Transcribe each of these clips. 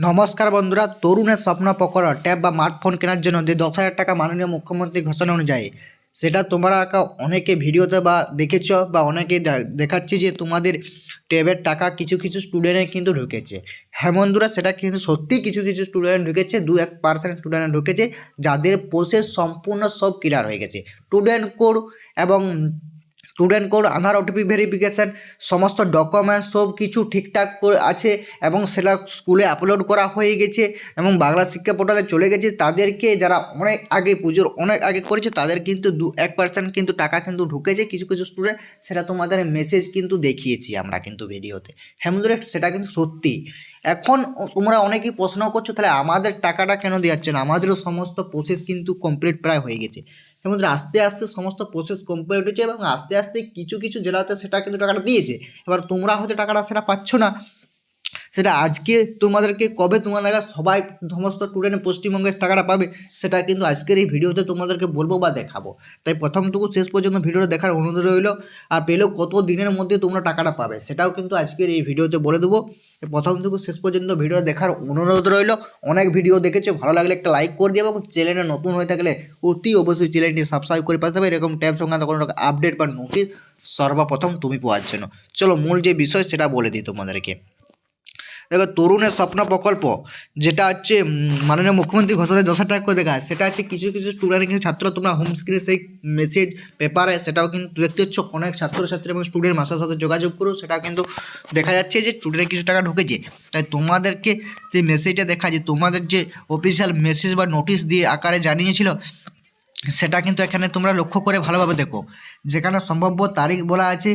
নমস্কার বন্ধুরা, তরুণের স্বপ্ন পকড়া ট্যাব বা স্মার্টফোন কেনার জন্য যে দশ হাজার টাকা মাননীয় মুখ্যমন্ত্রী ঘোষণা অনুযায়ী, সেটা তোমরা অনেকে ভিডিওতে বা দেখেছ বা অনেকে দেখাচ্ছে যে তোমাদের ট্যাবের টাকা কিছু কিছু স্টুডেন্টের কিন্তু ঢুকেছে। হ্যাঁ বন্ধুরা, সেটা কিন্তু সত্যি কিছু কিছু স্টুডেন্ট ঢুকেছে, দু এক পার্সেন্ট স্টুডেন্ট ঢুকেছে, যাদের প্রসেস সম্পূর্ণ সব ক্লিয়ার হয়ে গেছে। স্টুডেন্ট কোড এবং student code Aadhaar OTP verification সমস্ত ডকুমেন্টস সব কিছু ঠিকঠাক করে আছে এবং সেটা স্কুলে আপলোড করা হয়ে গেছে এবং বাংলা শিক্ষা পোর্টালে চলে গেছে। তাদেরকে যারা অনেক আগে পুজোর অনেক আগে করেছে, তাদের কিন্তু দু এক পার্সেন্ট কিন্তু টাকা কিন্তু ঢুকেছে কিছু কিছু স্টুডেন্ট সেটা তোমাদের মেসেজ কিন্তু দেখিয়েছি আমরা কিন্তু ভিডিওতে। হ্যাঁ সেটা কিন্তু সত্যি। এখন তোমরা অনেকেই প্রশ্ন করছ, তাহলে আমাদের টাকাটা কেন দেওয়া হচ্ছে না? আমাদেরও সমস্ত প্রসেস কিন্তু কমপ্লিট প্রায় হয়ে গেছে। এবং আস্তে আস্তে সমস্ত প্রসেস কমপ্লিট হয়েছে এবং আস্তে আস্তে কিছু কিছু জেলাতে সেটা কিন্তু টাকাটা দিয়েছে। এবার তোমরা হয়তো টাকাটা সেটা পাচ্ছ না। সেটা আজকে তোমাদেরকে, কবে তোমার লাগা সবাই সমস্ত স্টুডেন্ট পশ্চিমবঙ্গের টাকাটা পাবে, সেটা কিন্তু আজকের এই ভিডিওতে তোমাদেরকে বলব বা দেখাবো। তাই প্রথমটুকু শেষ পর্যন্ত ভিডিওটা দেখার অনুরোধ রইল, আর পেলেও কত দিনের মধ্যে তোমরা টাকাটা পাবে, সেটাও কিন্তু আজকের এই ভিডিওতে বলে দেবো। প্রথম থেকে শেষ পর্যন্ত ভিডিও দেখার অনুরোধ রইল, অনেক ভিডিও দেখেছ, ভালো লাগলে একটা লাইক করে দিও, এবং চ্যানেলে নতুন হয়ে থাকলে অতি অবশ্যই চ্যানেলটি সাবস্ক্রাইব করে পাশে হবে এরকম ট্যাব সংক্রান্ত কোনো রকম আপডেট বা নোটিশ সর্বপ্রথম তুমি পাওয়ার জন্য। চলো মূল যে বিষয় সেটা বলে দিই তোমাদেরকে। দেখো তরুণের স্বপ্ন প্রকল্প, যেটা হচ্ছে মাননীয় মুখ্যমন্ত্রী ঘোষণা দশ হাজার টাকা করে দেখা, সেটা হচ্ছে কিছু কিছু স্টুডেন্ট কিন্তু ছাত্র, তোমরা হোম স্ক্রিনে সেই মেসেজ পেপারে সেটাও কিন্তু দেখতে হচ্ছে অনেক ছাত্রছাত্রী এবং স্টুডেন্ট মাসের সাথে যোগাযোগ করো সেটা কিন্তু দেখা যাচ্ছে যে স্টুডেন্টের কিছু টাকা ঢুকেছে। তাই তোমাদেরকে যে মেসেজটা দেখা, যে তোমাদের যে অফিসিয়াল মেসেজ বা নোটিশ দিয়ে আকারে জানিয়েছিল, সেটা কিন্তু এখানে তোমরা লক্ষ্য করে ভালোভাবে দেখো। যেখানে সম্ভাব্য তারিখ বলা আছে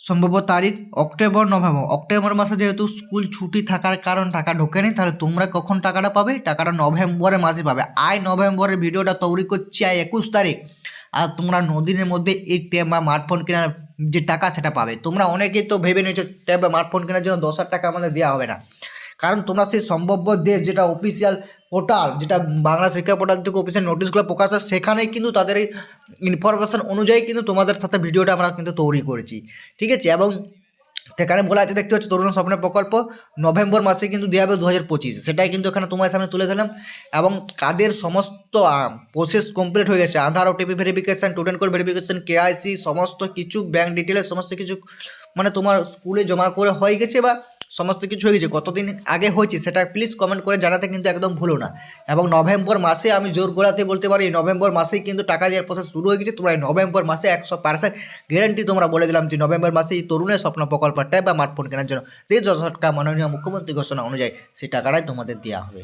সম্ভাব্য তারিখ অক্টোবর, নভেম্বর। অক্টোবর মাসে যেহেতু স্কুল ছুটি থাকার কারণ টাকা ঢোকেনি, তাহলে তোমরা কখন টাকাটা পাবে? টাকাটা নভেম্বরের মাসে পাবে। আয় নভেম্বরের ভিডিওটা তৈরি করছি আয় একুশ তারিখ। আর তোমরা নদিনের মধ্যে এই ট্যাব বা স্মার্টফোন কেনার যে টাকা সেটা পাবে। তোমরা অনেকেই তো ভেবে নিয়েছো ট্যাব বা স্মার্টফোন কেনার জন্য দশ হাজার টাকা আমাদের দেওয়া হবে না। কারণ তোমরা সেই সম্ভাব্য দেশ যেটা অফিসিয়াল পোর্টাল যেটা বাংলা শিক্ষা পোর্টাল থেকে অফিসিয়াল নোটিশগুলো প্রকাশ হয় সেখানে কিন্তু তাদের ইনফরমেশন অনুযায়ী কিন্তু তোমাদের সাথে ভিডিওটা আমরা কিন্তু তৈরি করেছি। ঠিক আছে? এবং সেখানে বলা আছে, দেখতে পাচ্ছ, তরুণ স্বপ্নের প্রকল্প নভেম্বর মাসে কিন্তু দেওয়া হবে দু হাজার পঁচিশ। সেটাই কিন্তু এখানে তোমার সামনে তুলে ধরলাম। এবং কাদের সমস্ত প্রসেস কমপ্লিট হয়ে গেছে? Aadhaar OTP verification student code verification KYC সমস্ত কিছু ব্যাঙ্ক ডিটেলস সমস্ত কিছু মানে তোমার স্কুলে জমা করে হয়ে গেছে বা সমস্ত কিছু হয়ে গেছে। কতদিন আগে হয়েছে সেটা প্লিজ কমেন্ট করে জানাতে কিন্তু একদম ভুলো না। এবং নভেম্বর মাসে আমি জোর গোড়াতে বলতে পারি, নভেম্বর মাসেই কিন্তু টাকা দেওয়ার প্রসেস শুরু হয়ে গেছে। তোমরা নভেম্বর মাসে একশো পার্সেন্ট গ্যারান্টি তোমরা বলে দিলাম যে নভেম্বর মাসে এই তরুণের স্বপ্ন প্রকল্পটা বা স্মার্টফোন কেনার জন্য। যে টাকা মাননীয় মুখ্যমন্ত্রী ঘোষণা অনুযায়ী সেই টাকাটাই তোমাদের দেওয়া হবে।